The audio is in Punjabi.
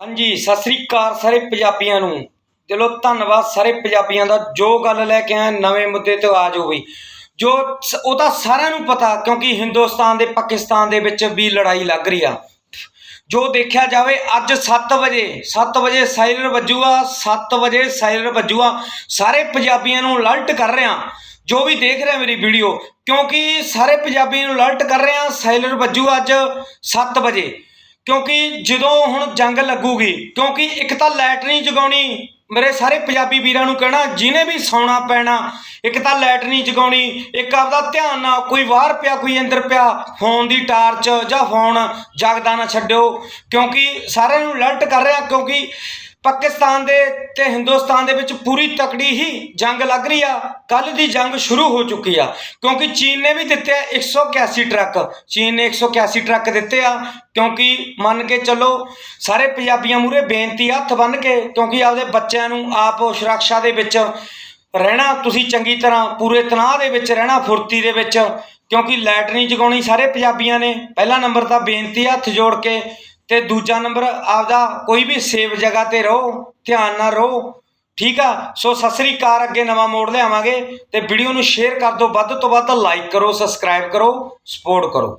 ਹਾਂਜੀ, ਸਤਿ ਸ੍ਰੀ ਅਕਾਲ ਸਾਰੇ ਪੰਜਾਬੀਆਂ ਨੂੰ। ਚਲੋ ਧੰਨਵਾਦ ਸਾਰੇ ਪੰਜਾਬੀਆਂ ਦਾ। ਜੋ ਗੱਲ ਲੈ ਕੇ ਆਏ ਨਵੇਂ ਮੁੱਦੇ ਤੇ ਆ ਜਾਓ ਬਈ। ਜੋ ਉਹ ਤਾਂ ਸਾਰਿਆਂ ਨੂੰ ਪਤਾ, ਕਿਉਂਕਿ ਹਿੰਦੁਸਤਾਨ ਦੇ, ਪਾਕਿਸਤਾਨ ਦੇ ਵਿੱਚ ਵੀ ਲੜਾਈ ਲੱਗ ਰਹੀ ਆ। ਜੋ ਦੇਖਿਆ ਜਾਵੇ, ਅੱਜ 7 ਵਜੇ 7 ਵਜੇ ਸਾਇਰਨ ਵੱਜੂਗਾ 7 ਵਜੇ ਸਾਇਰਨ ਵੱਜੂਗਾ। ਸਾਰੇ ਪੰਜਾਬੀਆਂ ਨੂੰ ਅਲਰਟ ਕਰ ਰਿਹਾ। ਜੋ ਵੀ ਦੇਖ ਰਿਹਾ ਮੇਰੀ ਵੀਡੀਓ, ਕਿਉਂਕਿ ਸਾਰੇ ਪੰਜਾਬੀਆਂ ਨੂੰ ਅਲਰਟ ਕਰ ਰਿਹਾ ਸਾਇਲਰ ਵੱਜੂ ਅੱਜ 7 ਵਜੇ। ਕਿਉਂਕਿ ਜਦੋਂ ਹੁਣ ਜੰਗ ਲੱਗੂਗੀ, ਕਿਉਂਕਿ ਇੱਕ ਤਾਂ ਲਾਈਟ ਨਹੀਂ ਜਗਾਉਣੀ, ਮੇਰੇ ਸਾਰੇ ਪੰਜਾਬੀ ਵੀਰਾਂ ਨੂੰ ਕਹਿਣਾ, ਜਿਹਨੇ ਵੀ ਸੌਣਾ ਪੈਣਾ, ਇੱਕ ਤਾਂ ਲਾਈਟ ਨਹੀਂ ਜਗਾਉਣੀ, ਇੱਕ ਆਪਦਾ ਧਿਆਨ ਨਾ ਕੋਈ ਬਾਹਰ ਪਿਆ, ਕੋਈ ਅੰਦਰ ਪਿਆ, ਫੋਨ ਦੀ ਟਾਰਚ ਜਾਂ ਫੋਨ ਜਗਦਾ ਨਾ ਛੱਡਿਓ, ਕਿਉਂਕਿ ਸਾਰਿਆਂ ਨੂੰ ਅਲਰਟ ਕਰ ਰਿਹਾ, ਕਿਉਂਕਿ ਪਾਕਿਸਤਾਨ ਦੇ ਤੇ ਹਿੰਦੁਸਤਾਨ ਦੇ ਵਿੱਚ ਪੂਰੀ ਤਕੜੀ ਹੀ ਜੰਗ ਲੱਗ ਰਹੀ ਆ। ਕੱਲ ਦੀ ਜੰਗ ਸ਼ੁਰੂ ਹੋ ਚੁੱਕੀ ਆ, ਕਿਉਂਕਿ ਚੀਨ ਨੇ ਵੀ ਦਿੱਤੇ ਆ 181 ਟਰੱਕ। ਚੀਨ ਨੇ 181 ਟਰੱਕ ਦਿੱਤੇ ਆ, ਕਿਉਂਕਿ ਮੰਨ ਕੇ ਚੱਲੋ, ਸਾਰੇ ਪੰਜਾਬੀਆਂ ਮੂਰੇ ਬੇਨਤੀ ਹੱਥ ਬੰਨ ਕੇ, ਕਿਉਂਕਿ ਆਪਦੇ ਬੱਚਿਆਂ ਨੂੰ ਆਪ ਸੁਰੱਖਿਆ ਦੇ ਵਿੱਚ ਰਹਿਣਾ, ਤੁਸੀਂ ਚੰਗੀ ਤਰ੍ਹਾਂ ਪੂਰੇ ਤਣਾਅ ਦੇ ਵਿੱਚ ਰਹਿਣਾ, ਫੁਰਤੀ ਦੇ ਵਿੱਚ, ਕਿਉਂਕਿ ਲਾਈਟ ਨਹੀਂ ਜਗਾਉਣੀ ਸਾਰੇ ਪੰਜਾਬੀਆਂ ਨੇ। ਪਹਿਲਾ ਨੰਬਰ ਤਾਂ ਬੇਨਤੀ ਹੱਥ ਜੋੜ ਕੇ ਤੇ ਦੂਜਾ ਨੰਬਰ, ਆਪਦਾ ਕੋਈ ਵੀ ਸੇਫ ਜਗ੍ਹਾ ਤੇ ਰਹੋ, ਧਿਆਨ ਨਾਲ ਰਹੋ, ਠੀਕ ਆ? ਸੋ ਸਤਿ ਸ੍ਰੀ ਅਕਾਲ, ਅੱਗੇ ਨਵਾਂ ਮੋੜ ਲਿਆਵਾਂਗੇ ਤੇ ਵੀਡੀਓ ਨੂੰ ਸ਼ੇਅਰ ਕਰ ਦਿਓ, ਵੱਧ ਤੋਂ ਵੱਧ ਲਾਈਕ ਕਰੋ ਸਬਸਕ੍ਰਾਈਬ ਕਰੋ ਸਪੋਰਟ ਕਰੋ।